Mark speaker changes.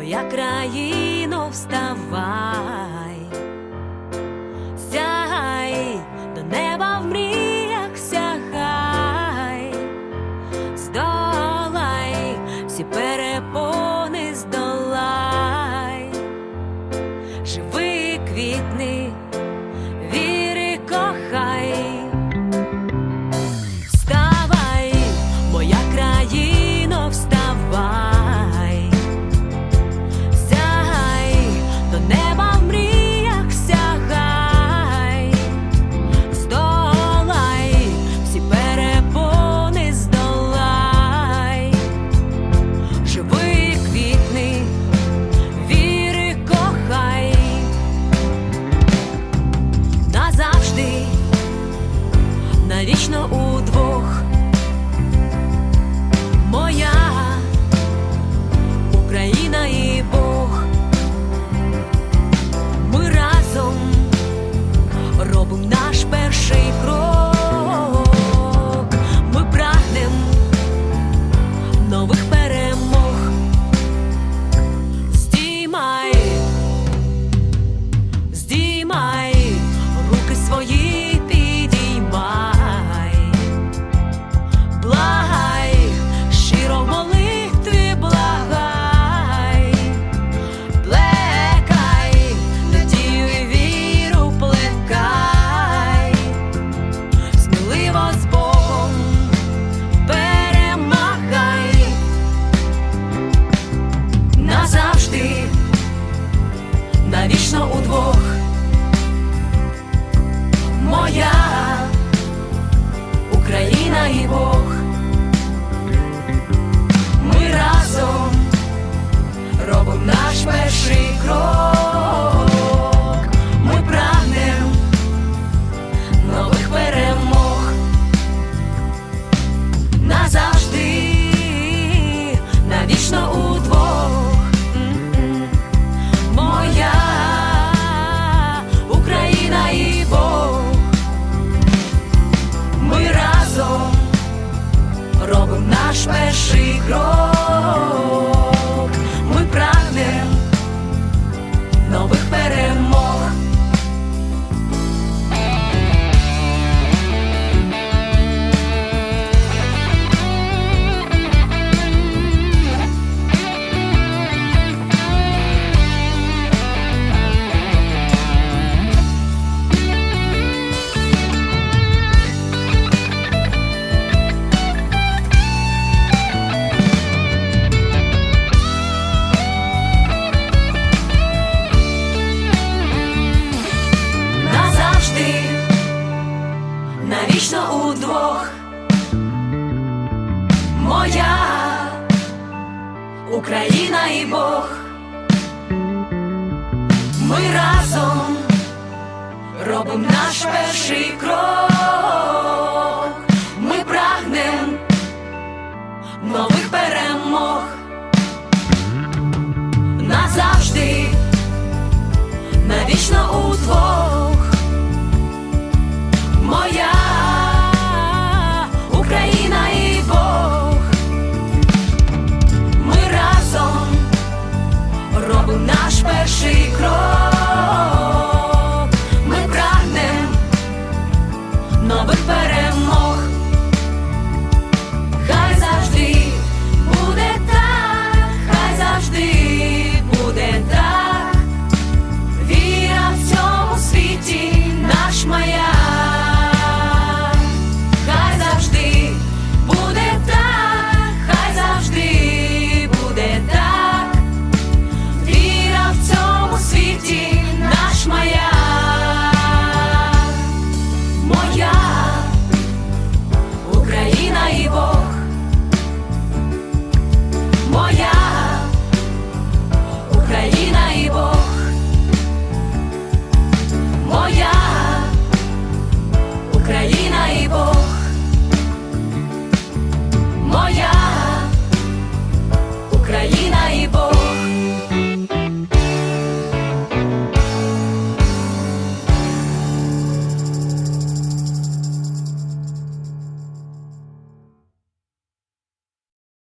Speaker 1: Моя країно вставай. smash. Україна і Бог, ми разом робимо наш перший крок.